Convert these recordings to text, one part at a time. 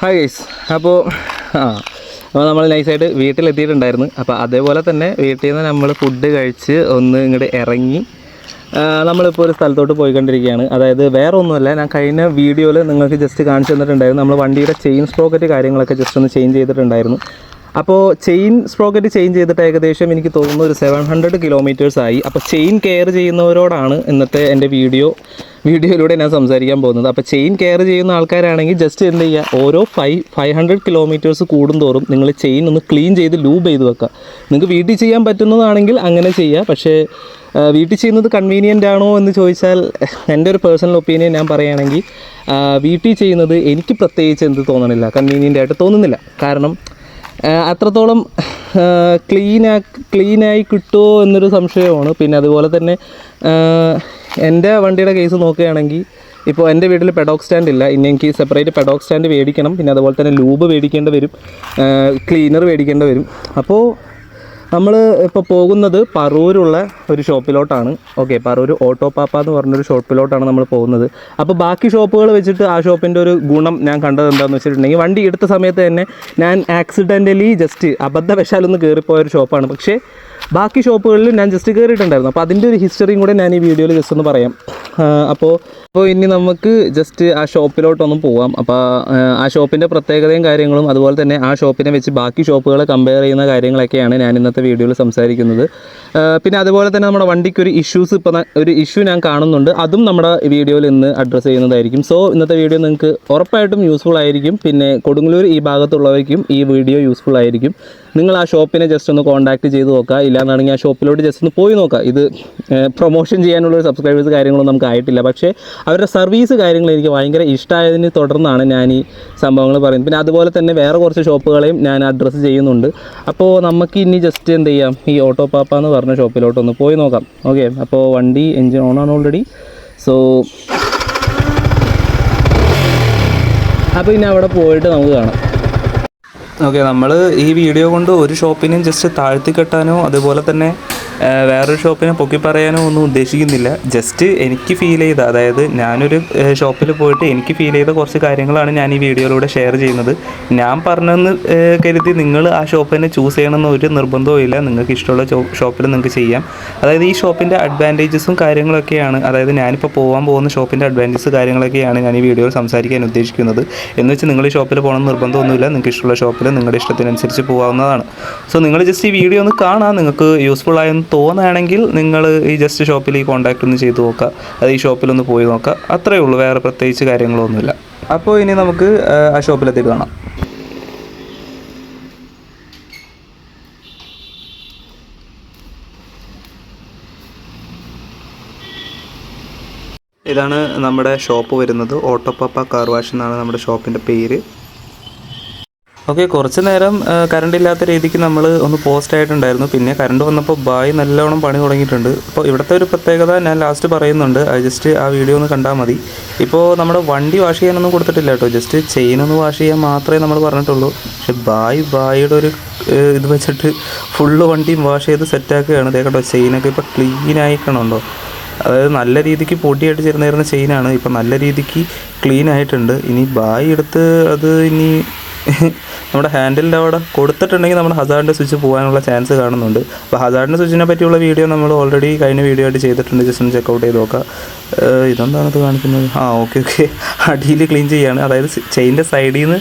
Hi guys അപ്പോൾ ആ അപ്പോൾ നമ്മൾ നൈസായിട്ട് വീട്ടിലെത്തിയിട്ടുണ്ടായിരുന്നു. അപ്പോൾ അതേപോലെ തന്നെ വീട്ടിൽ നിന്ന് നമ്മൾ ഫുഡ് കഴിച്ച് ഒന്ന് ഇങ്ങോട്ട് ഇറങ്ങി നമ്മളിപ്പോൾ ഒരു സ്ഥലത്തോട്ട് പോയിക്കൊണ്ടിരിക്കുകയാണ്. അതായത് വേറെ ഒന്നുമല്ല ഞാൻ കഴിഞ്ഞ വീഡിയോയിൽ നിങ്ങൾക്ക് ജസ്റ്റ് കാണിച്ചു തന്നിട്ടുണ്ടായിരുന്നു. നമ്മൾ വണ്ടിയുടെ ചെയിൻ സ്പ്രോക്കറ്റ് കാര്യങ്ങളൊക്കെ ജസ്റ്റ് ഒന്ന് ചേഞ്ച് ചെയ്തിട്ടുണ്ടായിരുന്നു. അപ്പോൾ ചെയിൻ സ്പ്രോക്കറ്റ് ചേഞ്ച് ചെയ്തിട്ട് ഏകദേശം എനിക്ക് തോന്നുന്നു ഒരു സെവൻ ഹൺഡ്രഡ് കിലോമീറ്റേഴ്സ് ആയി. അപ്പോൾ ചെയിൻ കെയർ ചെയ്യുന്നവരോടാണ് ഇന്നത്തെ എന്റെ വീഡിയോ വീഡിയോയിലൂടെ ഞാൻ സംസാരിക്കാൻ പോകുന്നത്. അപ്പോൾ ചെയിൻ കെയർ ചെയ്യുന്ന ആൾക്കാരാണെങ്കിൽ ജസ്റ്റ് എന്ത് ചെയ്യുക ഓരോ ഫൈവ് ഫൈവ് ഹൺഡ്രഡ് കിലോമീറ്റേഴ്സ് കൂടുന്തോറും നിങ്ങൾ ചെയിൻ ഒന്ന് ക്ലീൻ ചെയ്ത് ലൂബ് ചെയ്ത് വെക്കുക. നിങ്ങൾക്ക് വീട്ടിൽ ചെയ്യാൻ പറ്റുന്നതാണെങ്കിൽ അങ്ങനെ ചെയ്യുക. പക്ഷേ വീട്ടിൽ ചെയ്യുന്നത് കൺവീനിയന്റ് ആണോ എന്ന് ചോദിച്ചാൽ എന്റെ ഒരു പേഴ്സണൽ ഒപ്പീനിയൻ ഞാൻ പറയുകയാണെങ്കിൽ വീട്ടിൽ ചെയ്യുന്നത് എനിക്ക് പ്രത്യേകിച്ച് എന്ത് തോന്നണില്ല. കൺവീനിയന്റ് ആയിട്ട് തോന്നുന്നില്ല. കാരണം അത്രത്തോളം ക്ലീനാ ക്ലീനായി കിട്ടുമോ എന്നൊരു സംശയമാണ്. പിന്നെ അതുപോലെ തന്നെ എന്റെ വണ്ടിയുടെ കേസ് നോക്കുകയാണെങ്കിൽ ഇപ്പോൾ എന്റെ വീട്ടിൽ പെഡോക്ക് സ്റ്റാൻഡ് ഇല്ല. ഇനി എനിക്ക് സെപ്പറേറ്റ് പെഡോക്ക് സ്റ്റാൻഡ് മേടിക്കണം. പിന്നെ അതുപോലെ തന്നെ ലൂബ് മേടിക്കേണ്ടി വരും. ക്ലീനർ മേടിക്കേണ്ടി വരും. അപ്പോൾ നമ്മൾ ഇപ്പോൾ പോകുന്നത് പറൂരുള്ള ഒരു ഷോപ്പിലോട്ടാണ്. ഓക്കെ പറൂർ ഓട്ടോ പാപ്പ എന്ന് പറഞ്ഞൊരു ഷോപ്പിലോട്ടാണ് നമ്മൾ പോകുന്നത്. അപ്പോൾ ബാക്കി ഷോപ്പുകൾ വെച്ചിട്ട് ആ ഷോപ്പിന്റെ ഒരു ഗുണം ഞാൻ കണ്ടത് എന്താണെന്ന് വെച്ചിട്ടുണ്ടെങ്കിൽ വണ്ടി എടുത്ത സമയത്ത് തന്നെ ഞാൻ ആക്സിഡന്റലി ജസ്റ്റ് അബദ്ധവശാലൊന്ന് കയറിപ്പോയ ഒരു ഷോപ്പാണ്. പക്ഷേ ബാക്കി ഷോപ്പുകളിൽ ഞാൻ ജസ്റ്റ് കയറിയിട്ടുണ്ടായിരുന്നു അപ്പോൾ അതിന്റെ ഒരു ഹിസ്റ്ററിയും കൂടെ ഞാൻ ഈ വീഡിയോയിൽ ജസ്റ്റ് ഒന്ന് പറയാം. അപ്പോൾ അപ്പോൾ ഇനി നമുക്ക് ജസ്റ്റ് ആ ഷോപ്പിലോട്ടൊന്ന് പോവാം. അപ്പോൾ ആ ഷോപ്പിന്റെ പ്രത്യേകതയും കാര്യങ്ങളും അതുപോലെ തന്നെ ആ ഷോപ്പിനെ വെച്ച് ബാക്കി ഷോപ്പുകളെ കമ്പയർ ചെയ്യുന്ന കാര്യങ്ങളൊക്കെയാണ് ഞാൻ ഇന്നത്തെ വീഡിയോയിൽ സംസാരിക്കുന്നത്. പിന്നെ അതുപോലെ തന്നെ നമ്മുടെ വണ്ടിക്ക് ഒരു ഇഷ്യൂസ് ഇപ്പോൾ ഒരു ഇഷ്യൂ ഞാൻ കാണുന്നുണ്ട്. അതും നമ്മുടെ വീഡിയോയിൽ ഇന്ന് അഡ്രസ്സ് ചെയ്യുന്നതായിരിക്കും. സോ ഇന്നത്തെ വീഡിയോ നിങ്ങൾക്ക് ഉറപ്പായിട്ടും യൂസ്ഫുൾ ആയിരിക്കും. പിന്നെ കൊടുങ്ങല്ലൂർ ഈ ഭാഗത്തുള്ളവർക്കും ഈ വീഡിയോ യൂസ്ഫുൾ ആയിരിക്കും. നിങ്ങൾ ആ ഷോപ്പിനെ ജസ്റ്റ് ഒന്ന് കോൺടാക്ട് ചെയ്ത് നോക്കുക. ഇല്ലാന്നാണെങ്കിൽ ഞാൻ ഷോപ്പിലോട്ട് ജസ്റ്റ് ഒന്ന് പോയി നോക്കാം. ഇത് പ്രൊമോഷൻ ചെയ്യാനുള്ള സബ്സ്ക്രൈബേഴ്സ് കാര്യങ്ങളൊന്നും നമുക്ക് ആയിട്ടില്ല. പക്ഷേ അവരുടെ സർവീസ് കാര്യങ്ങൾ എനിക്ക് ഭയങ്കര ഇഷ്ടമായതിനെ തുടർന്നാണ് ഞാൻ ഈ സംഭവങ്ങൾ പറയുന്നത്. പിന്നെ അതുപോലെ തന്നെ വേറെ കുറച്ച് ഷോപ്പുകളെയും ഞാൻ അഡ്രസ്സ് ചെയ്യുന്നുണ്ട്. അപ്പോൾ നമുക്ക് ഇനി ജസ്റ്റ് എന്ത് ചെയ്യാം? ഈ ഓട്ടോ പാപ്പ എന്ന് പറഞ്ഞ ഷോപ്പിലോട്ടൊന്ന് പോയി നോക്കാം. ഓക്കെ അപ്പോൾ വണ്ടി എൻജിൻ ഓൺ ആണ് ഓൾറെഡി സോ അപ്പോൾ ഇനി അവിടെ പോയിട്ട് നമുക്ക് കാണാം. ഓക്കെ നമ്മൾ ഈ വീഡിയോ കൊണ്ട് ഒരു ഷോപ്പിനെയും ജസ്റ്റ് താഴ്ത്തി കെട്ടാനോ അതുപോലെ തന്നെ വേറൊരു ഷോപ്പിനെ പൊക്കി പറയാനോ ഒന്നും ഉദ്ദേശിക്കുന്നില്ല. ജസ്റ്റ് എനിക്ക് ഫീൽ ചെയ്ത അതായത് ഞാനൊരു ഷോപ്പിൽ പോയിട്ട് എനിക്ക് ഫീൽ ചെയ്ത കുറച്ച് കാര്യങ്ങളാണ് ഞാൻ ഈ വീഡിയോയിലൂടെ ഷെയർ ചെയ്യുന്നത്. ഞാൻ പറഞ്ഞെന്ന് കരുതി നിങ്ങൾ ആ ഷോപ്പിനെ ചൂസ് ചെയ്യണമെന്ന് ഒരു നിർബന്ധവും ഇല്ല. നിങ്ങൾക്ക് ഇഷ്ടമുള്ള ഷോപ്പിൽ നിങ്ങൾക്ക് ചെയ്യാം. അതായത് ഈ ഷോപ്പിന്റെ അഡ്വാന്റേജസും കാര്യങ്ങളൊക്കെയാണ്. അതായത് ഞാനിപ്പോൾ പോകാൻ പോകുന്ന ഷോപ്പിന്റെ അഡ്വാന്റേജസ് കാര്യങ്ങളൊക്കെയാണ് ഞാൻ ഈ വീഡിയോയിൽ സംസാരിക്കാൻ ഉദ്ദേശിക്കുന്നത്. എന്ന് വെച്ച് നിങ്ങൾ ഈ ഷോപ്പിൽ പോകണം നിർബന്ധമൊന്നുമില്ല. നിങ്ങൾക്ക് ഇഷ്ടമുള്ള ഷോപ്പിൽ നിങ്ങളുടെ ഇഷ്ടത്തിനനുസരിച്ച് പോകാവുന്നതാണ്. സോ നിങ്ങൾ ജസ്റ്റ് ഈ വീഡിയോ ഒന്ന് കാണാം. നിങ്ങൾക്ക് യൂസ്ഫുൾ ആയെന്ന് തോന്നുകയാണെങ്കിൽ നിങ്ങൾ ഈ ജസ്റ്റ് ഷോപ്പിൽ ഈ കോൺടാക്റ്റ് ഒന്ന് ചെയ്ത് നോക്കുക. അത് ഈ ഷോപ്പിലൊന്ന് പോയി നോക്കുക. അത്രയേ ഉള്ളൂ. വേറെ പ്രത്യേകിച്ച് കാര്യങ്ങളൊന്നുമില്ല. അപ്പോൾ ഇനി നമുക്ക് ആ, ഷോപ്പിലെത്തിയിട്ട് കാണാം. ഇതാണ് നമ്മുടെ ഷോപ്പ് വരുന്നത്. ഓട്ടോപ്പപ്പ കാർ വാഷ് എന്നാണ് നമ്മുടെ ഷോപ്പിന്റെ പേര്. ഓക്കെ കുറച്ച് നേരം കറണ്ട് ഇല്ലാത്ത രീതിക്ക് നമ്മൾ ഒന്ന് പോസ്റ്റ് ആയിട്ടുണ്ടായിരുന്നു. പിന്നെ കറണ്ട് വന്നപ്പോൾ ബായ് നല്ലോണം പണി തുടങ്ങിയിട്ടുണ്ട്. അപ്പോൾ ഇവിടുത്തെ ഒരു പ്രത്യേകത ഞാൻ ലാസ്റ്റ് പറയുന്നുണ്ട്. ജസ്റ്റ് ആ വീഡിയോ ഒന്ന് കണ്ടാൽ മതി. ഇപ്പോൾ നമ്മുടെ വണ്ടി വാഷ് ചെയ്യാനൊന്നും കൊടുത്തിട്ടില്ല കേട്ടോ. ജസ്റ്റ് ചെയിൻ ഒന്ന് വാഷ് ചെയ്യാൻ മാത്രമേ നമ്മൾ പറഞ്ഞിട്ടുള്ളൂ. പക്ഷെ ബായ് ബായിയുടെ ഒരു ഇത് വെച്ചിട്ട് ഫുള്ള് വണ്ടിയും വാഷ് ചെയ്ത് സെറ്റാക്കുകയാണ് ഇതേ കേട്ടോ ചെയിനൊക്കെ ഇപ്പോൾ ക്ലീൻ ആയിക്കണുണ്ടോ? അതായത് നല്ല രീതിക്ക് പൊടിയായിട്ട് ചേർന്നിരുന്ന ചെയിനാണ് ഇപ്പം നല്ല രീതിക്ക് ക്ലീൻ ആയിട്ടുണ്ട്. ഇനി ബായി എടുത്ത് അത് ഇനി നമ്മുടെ ഹാൻഡിലിന്റെ അവിടെ കൊടുത്തിട്ടുണ്ടെങ്കിൽ നമ്മുടെ ഹസാറിന്റെ സ്വിച്ച് പോകാനുള്ള ചാൻസ് കാണുന്നുണ്ട്. അപ്പോൾ ഹസാറിന്റെ സ്വിച്ചിനെ പറ്റിയുള്ള വീഡിയോ നമ്മൾ ഓൾറെഡി കഴിഞ്ഞ വീഡിയോ ആയിട്ട് ചെയ്തിട്ടുണ്ട്. ജസ്റ്റ് ഒന്ന് ചെക്കൗട്ട് ചെയ്ത് നോക്കാം. ഇതെന്താണ് ഇത് കാണിക്കുന്നത്? ആ ഓക്കെ ഓക്കെ അടിയിൽ ക്ലീൻ ചെയ്യാണ്. അതായത് ചെയിന്റെ സൈഡിൽ നിന്ന്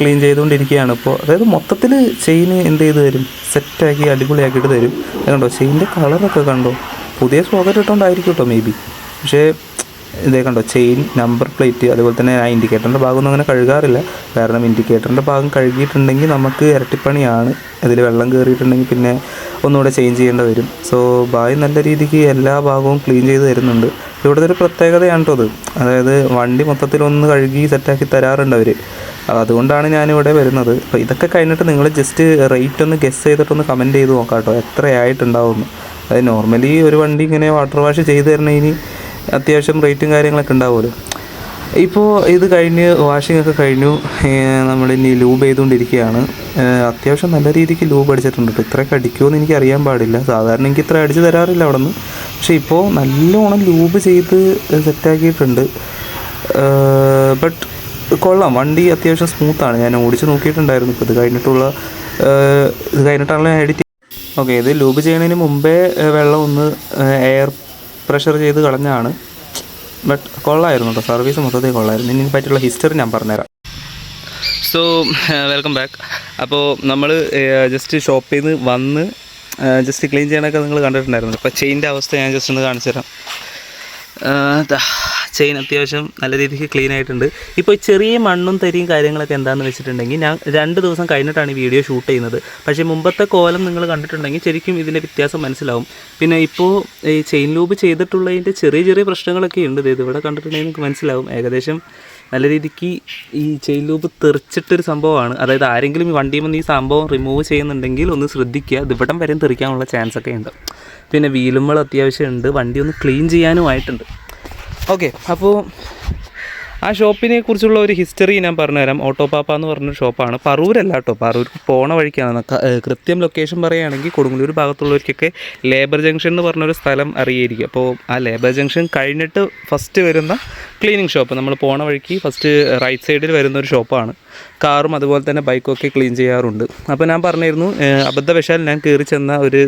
ക്ലീൻ ചെയ്തുകൊണ്ടിരിക്കുകയാണ്. ഇപ്പോൾ അതായത് മൊത്തത്തിൽ ചെയിൻ എന്ത് ചെയ്ത് തരും? സെറ്റാക്കി അടിപൊളിയാക്കിയിട്ട് തരും. കണ്ടോ? ചെയിന്റെ കളറൊക്കെ കണ്ടോ? പുതിയ സോക്കറ്റ് ഇട്ടുകൊണ്ടായിരിക്കും കേട്ടോ മേ ബി പക്ഷേ ഇതേ കണ്ടോ ചെയിൻ നമ്പർ പ്ലേറ്റ് അതുപോലെ തന്നെ ആ ഇൻഡിക്കേറ്ററിന്റെ ഭാഗമൊന്നും അങ്ങനെ കഴുകാറില്ല. കാരണം ഇൻഡിക്കേറ്ററിന്റെ ഭാഗം കഴുകിയിട്ടുണ്ടെങ്കിൽ നമുക്ക് ഇരട്ടിപ്പണിയാണ്. അതിൽ വെള്ളം കയറിയിട്ടുണ്ടെങ്കിൽ പിന്നെ ഒന്നുകൂടെ ചേഞ്ച് ചെയ്യേണ്ടി വരും. സോ ബായ് നല്ല രീതിക്ക് എല്ലാ ഭാഗവും ക്ലീൻ ചെയ്ത് തരുന്നുണ്ട്. ഇവിടുത്തെ ഒരു പ്രത്യേകതയാണ് കേട്ടോ അത്. അതായത് വണ്ടി മൊത്തത്തിൽ ഒന്ന് കഴുകി സെറ്റാക്കി തരാറുണ്ട് അവർ അതുകൊണ്ടാണ് ഞാനിവിടെ വരുന്നത്. അപ്പോൾ ഇതൊക്കെ കഴിഞ്ഞിട്ട് നിങ്ങൾ ജസ്റ്റ് റേറ്റ് ഒന്ന് ഗസ് ചെയ്തിട്ടൊന്ന് കമന്റ് ചെയ്ത് നോക്കാം കേട്ടോ എത്രയായിട്ടുണ്ടാവുമെന്ന്. അതായത് നോർമലി ഒരു വണ്ടി ഇങ്ങനെ വാട്ടർ വാഷ് ചെയ്ത് തരണതിന് അത്യാവശ്യം റേറ്റും കാര്യങ്ങളൊക്കെ ഉണ്ടാവുമല്ലോ. ഇപ്പോൾ ഇത് കഴിഞ്ഞ് വാഷിംഗ് ഒക്കെ കഴിഞ്ഞു. നമ്മൾ ഇനി ലൂബ് ചെയ്തുകൊണ്ടിരിക്കുകയാണ്. അത്യാവശ്യം നല്ല രീതിക്ക് ലൂബ് അടിച്ചിട്ടുണ്ട്. കേട്ടോ ഇത്രയൊക്കെ അടിക്കുമെന്ന് എനിക്ക് അറിയാൻ പാടില്ല. സാധാരണ എനിക്ക് ഇത്ര അടിച്ച് തരാറില്ല അവിടെ നിന്ന് പക്ഷേ ഇപ്പോൾ നല്ലോണം ലൂബ് ചെയ്ത് സെറ്റാക്കിയിട്ടുണ്ട് ബട്ട് കൊള്ളാം. വണ്ടി അത്യാവശ്യം സ്മൂത്താണ് ഞാൻ ഓടിച്ച് നോക്കിയിട്ടുണ്ടായിരുന്നു. ഇപ്പോൾ ഇത് കഴിഞ്ഞിട്ടുള്ള ഇത് കഴിഞ്ഞിട്ടാണല്ലോ എഡിറ്റ് ഓക്കെ ഇത് ലൂബ് ചെയ്യുന്നതിന് മുമ്പേ വെള്ളം ഒന്ന് എയർ പ്രഷർ ചെയ്ത് കളഞ്ഞാണ്. ബട്ട് കൊള്ളായിരുന്നു കേട്ടോ സർവീസ് മൊത്തത്തിൽ കൊള്ളായിരുന്നു. ഇനി പറ്റിയുള്ള ഹിസ്റ്ററി ഞാൻ പറഞ്ഞുതരാം. സോ വെൽക്കം ബാക്ക് അപ്പോൾ നമ്മൾ ജസ്റ്റ് ഷോപ്പിൽ നിന്ന് വന്ന് ജസ്റ്റ് ക്ലീൻ ചെയ്യാനൊക്കെ നിങ്ങൾ കണ്ടിട്ടുണ്ടായിരുന്നു. അപ്പോൾ ചെയിന്റെ അവസ്ഥ ഞാൻ ജസ്റ്റ് ഒന്ന് കാണിച്ചു തരാം ചെയിൻ അത്യാവശ്യം നല്ല രീതിക്ക് ക്ലീൻ ആയിട്ടുണ്ട്. ഇപ്പോൾ ചെറിയ മണ്ണും തരിയും കാര്യങ്ങളൊക്കെ എന്താണെന്ന് വെച്ചിട്ടുണ്ടെങ്കിൽ ഞാൻ രണ്ട് ദിവസം കഴിഞ്ഞിട്ടാണ് ഈ വീഡിയോ ഷൂട്ട് ചെയ്യുന്നത്. പക്ഷേ മുമ്പത്തെ കോലം നിങ്ങൾ കണ്ടിട്ടുണ്ടെങ്കിൽ ശരിക്കും ഇതിന്റെ വ്യത്യാസം മനസ്സിലാവും. പിന്നെ ഇപ്പോൾ ഈ ചെയിൻ ലൂബ് ചെയ്തിട്ടുള്ളതിന്റെ ചെറിയ ചെറിയ പ്രശ്നങ്ങളൊക്കെ ഉണ്ട്. ഇത് ഇവിടെ കണ്ടിട്ടുണ്ടെങ്കിൽ നിങ്ങൾക്ക് മനസ്സിലാവും. ഏകദേശം നല്ല രീതിക്ക് ഈ ചെയിൻ ലൂബ് തെറിച്ചിട്ടൊരു സംഭവമാണ്. അതായത് ആരെങ്കിലും ഈ വണ്ടിയിൽ നിന്ന് ഈ സംഭവം റിമൂവ് ചെയ്യുന്നുണ്ടെങ്കിൽ ഒന്ന് ശ്രദ്ധിക്കുക. ഇവിടം വരെയും തെറിക്കാനുള്ള ചാൻസ് ഒക്കെ ഉണ്ട്. പിന്നെ വീലുമ്പോൾ അത്യാവശ്യം ഉണ്ട്. വണ്ടി ഒന്ന് ക്ലീൻ ചെയ്യാനുമായിട്ടുണ്ട് ഓക്കെ അപ്പോൾ ആ ഷോപ്പിനെ കുറിച്ചുള്ള ഒരു ഹിസ്റ്ററി ഞാൻ പറഞ്ഞുതരാം. ഓട്ടോ പാപ്പ എന്ന് പറഞ്ഞൊരു ഷോപ്പാണ്. പറൂരല്ല കേട്ടോ പറൂർ പോണ വഴിക്കാണ്. കൃത്യം ലൊക്കേഷൻ പറയുകയാണെങ്കിൽ കൊടുങ്ങല്ലൂർ ഭാഗത്തുള്ളവർക്കൊക്കെ ലേബർ ജംഗ്ഷൻ എന്ന് പറഞ്ഞൊരു സ്ഥലം അറിയായിരിക്കും. അപ്പോൾ ആ ലേബർ ജംഗ്ഷൻ കഴിഞ്ഞിട്ട് ഫസ്റ്റ് വരുന്ന ക്ലീനിങ് ഷോപ്പ് നമ്മൾ പോണ വഴിക്ക് ഫസ്റ്റ് റൈറ്റ് സൈഡിൽ വരുന്ന ഒരു ഷോപ്പാണ് കാറും അതുപോലെ തന്നെ ബൈക്കും ഒക്കെ ക്ലീൻ ചെയ്യാറുണ്ട്. അപ്പോൾ ഞാൻ പറഞ്ഞിരുന്നു അബദ്ധവശാൽ ഞാൻ കയറി ചെന്ന ഒരു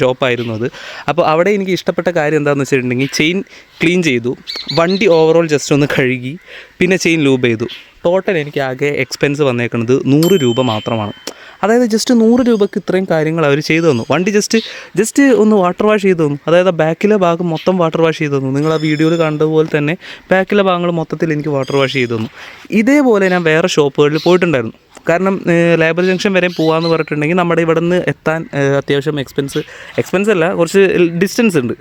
ഷോപ്പായിരുന്നു അത്. അപ്പോൾ അവിടെ എനിക്ക് ഇഷ്ടപ്പെട്ട കാര്യം എന്താണെന്ന് വെച്ചിട്ടുണ്ടെങ്കിൽ ചെയിൻ ക്ലീൻ ചെയ്തു വണ്ടി ഓവറോൾ ജസ്റ്റ് ഒന്ന് കഴുകി പിന്നെ ചെയിൻ ലൂബ് ചെയ്തു. ടോട്ടൽ എനിക്ക് ആകെ എക്സ്പെൻസ് വന്നേക്കുന്നത് നൂറ് രൂപ മാത്രമാണ്. അതായത് ജസ്റ്റ് നൂറ് രൂപയ്ക്ക് ഇത്രയും കാര്യങ്ങൾ അവർ ചെയ്തു തന്നു. വണ്ടി ജസ്റ്റ് ജസ്റ്റ് ഒന്ന് വാട്ടർ വാഷ് ചെയ്തു തന്നു. അതായത് ആ ബാക്കിലെ ഭാഗം മൊത്തം വാട്ടർ വാഷ് ചെയ്തു തന്നു. നിങ്ങൾ ആ വീഡിയോയിൽ കണ്ടതുപോലെ തന്നെ ബാക്കിലെ ഭാഗങ്ങൾ മൊത്തത്തിൽ എനിക്ക് വാട്ടർ വാഷ് ചെയ്തു തന്നു. ഇതേപോലെ ഞാൻ വേറെ ഷോപ്പുകളിൽ പോയിട്ടുണ്ടായിരുന്നു. കാരണം ലേബർ ജംഗ്ഷൻ വരെ പോകാമെന്ന് പറഞ്ഞിട്ടുണ്ടെങ്കിൽ നമ്മുടെ ഇവിടെ നിന്ന് എത്താൻ അത്യാവശ്യം എക്സ്പെൻസ് എക്സ്പെൻസ് അല്ല കുറച്ച് ഡിസ്റ്റൻസ് ഉണ്ട്.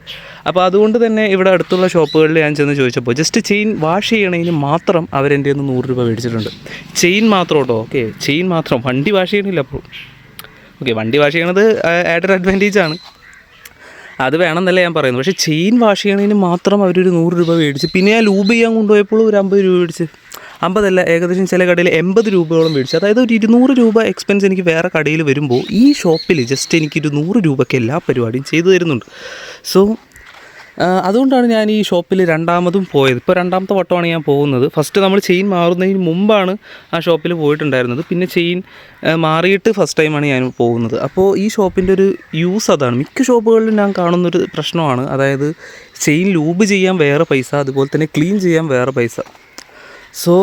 അപ്പോൾ അതുകൊണ്ട് തന്നെ ഇവിടെ അടുത്തുള്ള ഷോപ്പുകളിൽ ഞാൻ ചെന്ന് ചോദിച്ചപ്പോൾ ജസ്റ്റ് ചെയിൻ വാഷ് ചെയ്യണതിന് മാത്രം അവരെന്റെ നിന്ന് നൂറ് രൂപ മേടിച്ചിട്ടുണ്ട്. ചെയിൻ മാത്രം കേട്ടോ ഓക്കെ ചെയിൻ മാത്രം. വണ്ടി വാഷ് ചെയ്യണില്ല അപ്പോൾ. ഓക്കെ വണ്ടി വാഷ് ചെയ്യണത് ആഡഡ് അഡ്വാന്റേജ് ആണ്. അത് വേണമെന്നല്ല ഞാൻ പറയുന്നത്. പക്ഷേ ചെയിൻ വാഷ് ചെയ്യണതിന് മാത്രം അവരൊരു നൂറ് രൂപ മേടിച്ച്. പിന്നെ ഞാൻ ലൂബ് ചെയ്യാൻ കൊണ്ടുപോയപ്പോൾ ഒരു അമ്പത് രൂപ മേടിച്ച്. അമ്പതല്ല ഏകദേശം ചില കടയിൽ എൺപത് രൂപയോളം മേടിച്ചു. അതായത് ഒരു ഇരുന്നൂറ് രൂപ എക്സ്പെൻസ് എനിക്ക് വേറെ കടയിൽ വരുമ്പോൾ ഈ ഷോപ്പിൽ ജസ്റ്റ് എനിക്ക് ഇരുന്നൂറ് നൂറ് രൂപയ്ക്ക് എല്ലാ പരിപാടിയും ചെയ്തു തരുന്നുണ്ട്. സോ അതുകൊണ്ടാണ് ഞാൻ ഈ ഷോപ്പിൽ രണ്ടാമതും പോയത്. ഇപ്പോൾ രണ്ടാമത്തെ വട്ടമാണ് ഞാൻ പോകുന്നത്. ഫസ്റ്റ് നമ്മൾ ചെയിൻ മാറുന്നതിന് മുമ്പാണ് ആ ഷോപ്പിൽ പോയിട്ടുണ്ടായിരുന്നത്. പിന്നെ ചെയിൻ മാറിയിട്ട് ഫസ്റ്റ് ടൈമാണ് ഞാൻ പോകുന്നത്. അപ്പോൾ ഈ ഷോപ്പിന്റെ ഒരു യൂസ് അതാണ്. മിക്ക ഷോപ്പുകളിലും ഞാൻ കാണുന്നൊരു പ്രശ്നമാണ്. അതായത് ചെയിൻ ലൂബ് ചെയ്യാൻ വേറെ പൈസ അതുപോലെ തന്നെ ക്ലീൻ ചെയ്യാൻ വേറെ പൈസ. സോ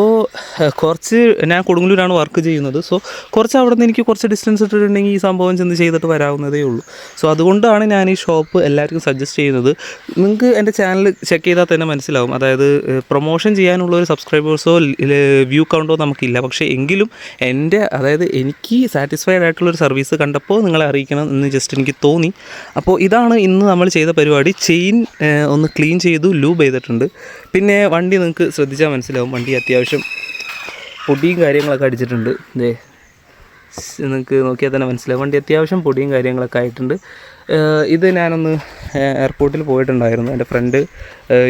കുറച്ച് ഞാൻ കൊടുങ്ങല്ലൂരാണ് വർക്ക് ചെയ്യുന്നത്. സോ കുറച്ച് അവിടെ നിന്ന് എനിക്ക് കുറച്ച് ഡിസ്റ്റൻസ് ഇട്ടിട്ടുണ്ടെങ്കിൽ ഈ സംഭവം ചെന്ന് ചെയ്തിട്ട് വരാവുന്നതേ ഉള്ളൂ. സോ അതുകൊണ്ടാണ് ഞാൻ ഈ ഷോപ്പ് എല്ലാവർക്കും സജസ്റ്റ് ചെയ്യുന്നത്. നിങ്ങൾക്ക് എന്റെ ചാനൽ ചെക്ക് ചെയ്താൽ തന്നെ മനസ്സിലാവും. അതായത് പ്രൊമോഷൻ ചെയ്യാനുള്ള ഒരു സബ്സ്ക്രൈബേഴ്സോ വ്യൂ കൗണ്ടോ നമുക്കില്ല. പക്ഷേ എങ്കിലും എന്റെ അതായത് എനിക്ക് സാറ്റിസ്ഫൈഡ് ആയിട്ടുള്ള ഒരു സർവീസ് കണ്ടപ്പോൾ നിങ്ങളെ അറിയിക്കണം എന്ന് ജസ്റ്റ് എനിക്ക് തോന്നി. അപ്പോൾ ഇതാണ് ഇന്ന് നമ്മൾ ചെയ്ത പരിപാടി. ചെയിൻ ഒന്ന് ക്ലീൻ ചെയ്തു ലൂബ് ചെയ്തിട്ടുണ്ട്. പിന്നെ വണ്ടി നിങ്ങൾക്ക് ശ്രദ്ധിച്ചാൽ മനസ്സിലാവും. വണ്ടി അത്യാവശ്യം പൊടിയും കാര്യങ്ങളൊക്കെ അടിച്ചിട്ടുണ്ട്. ഇതേ നിങ്ങൾക്ക് നോക്കിയാൽ തന്നെ മനസ്സിലാവും. വണ്ടി അത്യാവശ്യം പൊടിയും കാര്യങ്ങളൊക്കെ ആയിട്ടുണ്ട്. ഇത് ഞാനൊന്ന് എയർപോർട്ടിൽ പോയിട്ടുണ്ടായിരുന്നു. എന്റെ ഫ്രണ്ട്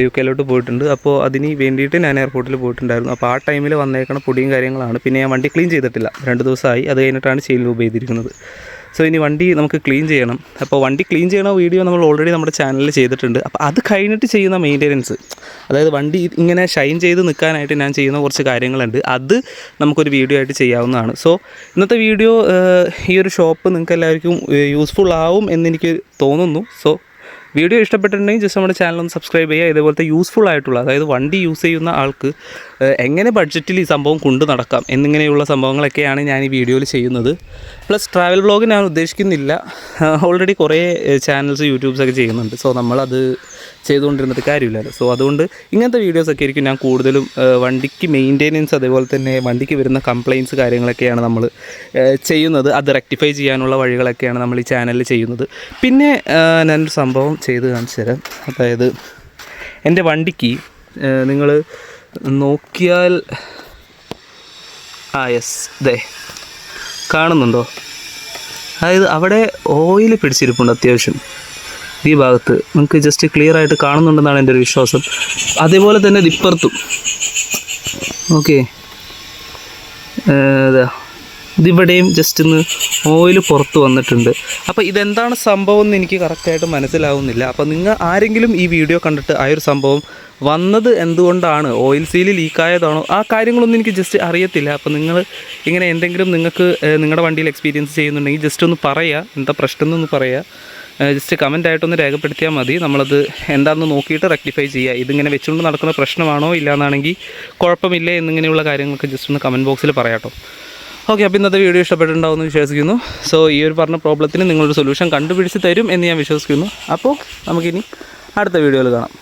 യു കെയിലോട്ട് പോയിട്ടുണ്ട്. അപ്പോൾ അതിന് വേണ്ടിയിട്ട് ഞാൻ എയർപോർട്ടിൽ പോയിട്ടുണ്ടായിരുന്നു. അപ്പോൾ ആ ടൈമിൽ വന്നേക്കണ പൊടിയും കാര്യങ്ങളാണ്. പിന്നെ ഞാൻ വണ്ടി ക്ലീൻ ചെയ്തിട്ടില്ല. രണ്ട് ദിവസമായി. അത് കഴിഞ്ഞിട്ടാണ് ചെയിൻ ലൂബ് ചെയ്തിരിക്കുന്നത്. സോ ഇനി വണ്ടി നമുക്ക് ക്ലീൻ ചെയ്യണം. അപ്പോൾ വണ്ടി ക്ലീൻ ചെയ്യണ വീഡിയോ നമ്മൾ ഓൾറെഡി നമ്മുടെ ചാനലിൽ ചെയ്തിട്ടുണ്ട്. അപ്പോൾ അത് കഴിഞ്ഞിട്ട് ചെയ്യുന്ന മെയിന്റെനൻസ് അതായത് വണ്ടി ഇങ്ങനെ ഷൈൻ ചെയ്ത് നിൽക്കാനായിട്ട് ഞാൻ ചെയ്യുന്ന കുറച്ച് കാര്യങ്ങളുണ്ട്. അത് നമുക്കൊരു വീഡിയോ ആയിട്ട് ചെയ്യാവുന്നതാണ്. സോ ഇന്നത്തെ വീഡിയോ ഈ ഒരു ഷോപ്പ് നിങ്ങൾക്ക് എല്ലാവർക്കും യൂസ്ഫുൾ ആവും എന്നെനിക്ക് തോന്നുന്നു. സോ വീഡിയോ ഇഷ്ടപ്പെട്ടിട്ടുണ്ടെങ്കിൽ ജസ്റ്റ് നമ്മുടെ ചാനൽ ഒന്ന് സബ്സ്ക്രൈബ് ചെയ്യുക. ഇതേപോലത്തെ യൂസ്ഫുൾ ആയിട്ടുള്ള അതായത് വണ്ടി യൂസ് ചെയ്യുന്ന ആൾക്ക് എങ്ങനെ ബഡ്ജറ്റിൽ ഈ സംഭവം കൊണ്ടു നടക്കാം എന്നിങ്ങനെയുള്ള സംഭവങ്ങളൊക്കെയാണ് ഞാൻ ഈ വീഡിയോയിൽ ചെയ്യുന്നത്. പ്ലസ് ട്രാവൽ വ്ളോഗ് ഞാൻ ഉദ്ദേശിക്കുന്നില്ല. ഓൾറെഡി കുറേ ചാനൽസ് യൂട്യൂബ്സൊക്കെ ചെയ്യുന്നുണ്ട്. സോ നമ്മളത് ചെയ്തുകൊണ്ടിരുന്നിട്ട് കാര്യമില്ലല്ലോ. സോ അതുകൊണ്ട് ഇങ്ങനത്തെ വീഡിയോസൊക്കെ ആയിരിക്കും ഞാൻ കൂടുതലും വണ്ടിക്ക് മെയിന്റെനൻസ് അതേപോലെ തന്നെ വണ്ടിക്ക് വരുന്ന കംപ്ലയിൻസ് കാര്യങ്ങളൊക്കെയാണ് നമ്മൾ ചെയ്യുന്നത്. അത് റെക്ടിഫൈ ചെയ്യാനുള്ള വഴികളൊക്കെയാണ് നമ്മൾ ഈ ചാനലിൽ ചെയ്യുന്നത്. പിന്നെ ഞാനൊരു സംഭവം ചെയ്ത് കാണിച്ചു തരാം. അതായത് എന്റെ വണ്ടിക്ക് നിങ്ങൾ നോക്കിയാൽ ആ യെസ് ദേ കാണുന്നുണ്ടോ? അതായത് അവിടെ ഓയിൽ പിടിച്ചിരിപ്പുണ്ട് അത്യാവശ്യം ഈ ഭാഗത്ത്. നിങ്ങൾക്ക് ജസ്റ്റ് ക്ലിയർ ആയിട്ട് കാണുന്നുണ്ടെന്നാണ് എന്റെ ഒരു വിശ്വാസം. അതേപോലെ തന്നെ ഇപ്പുറത്തും ഓക്കെ. ഇതിവിടെയും ജസ്റ്റ് ഒന്ന് ഓയിൽ പുറത്ത് വന്നിട്ടുണ്ട്. അപ്പോൾ ഇതെന്താണ് സംഭവം എന്ന് എനിക്ക് കറക്റ്റായിട്ട് മനസ്സിലാവുന്നില്ല. അപ്പോൾ നിങ്ങൾ ആരെങ്കിലും ഈ വീഡിയോ കണ്ടിട്ട് ആ ഒരു സംഭവം വന്നത് എന്തുകൊണ്ടാണ്? ഓയിൽ സീൽ ലീക്കായതാണോ ആ കാര്യങ്ങളൊന്നും എനിക്ക് ജസ്റ്റ് അറിയത്തില്ല. അപ്പോൾ നിങ്ങൾ ഇങ്ങനെ എന്തെങ്കിലും നിങ്ങൾക്ക് നിങ്ങളുടെ വണ്ടിയിൽ എക്സ്പീരിയൻസ് ചെയ്യുന്നുണ്ടെങ്കിൽ ജസ്റ്റ് ഒന്ന് പറയുക എന്താ പ്രശ്നം എന്നൊന്ന് പറയുക ജസ്റ്റ് കമന്റ് ആയിട്ടൊന്ന് രേഖപ്പെടുത്തിയാൽ മതി. നമ്മളത് എന്താണെന്ന് നോക്കിയിട്ട് റെക്ടിഫൈ ചെയ്യുക ഇതിങ്ങനെ വെച്ചുകൊണ്ട് നടക്കുന്ന പ്രശ്നമാണോ ഇല്ല എന്നാണെങ്കിൽ കുഴപ്പമില്ല എന്നിങ്ങനെയുള്ള കാര്യങ്ങളൊക്കെ ജസ്റ്റ് ഒന്ന് കമന്റ് ബോക്സിൽ പറയാം ഓക്കെ അപ്പോൾ ഇന്നത്തെ വീഡിയോ ഇഷ്ടപ്പെട്ടിട്ടുണ്ടാവുമെന്ന് വിശ്വസിക്കുന്നു. സോ ഈ ഒരു പറഞ്ഞ പ്രോബ്ലത്തിന് നിങ്ങളൊരു സൊല്യൂഷൻ കണ്ടുപിടിച്ച് തരും എന്ന് ഞാൻ വിശ്വസിക്കുന്നു. അപ്പോൾ നമുക്കിനി അടുത്ത വീഡിയോയിൽ കാണാം.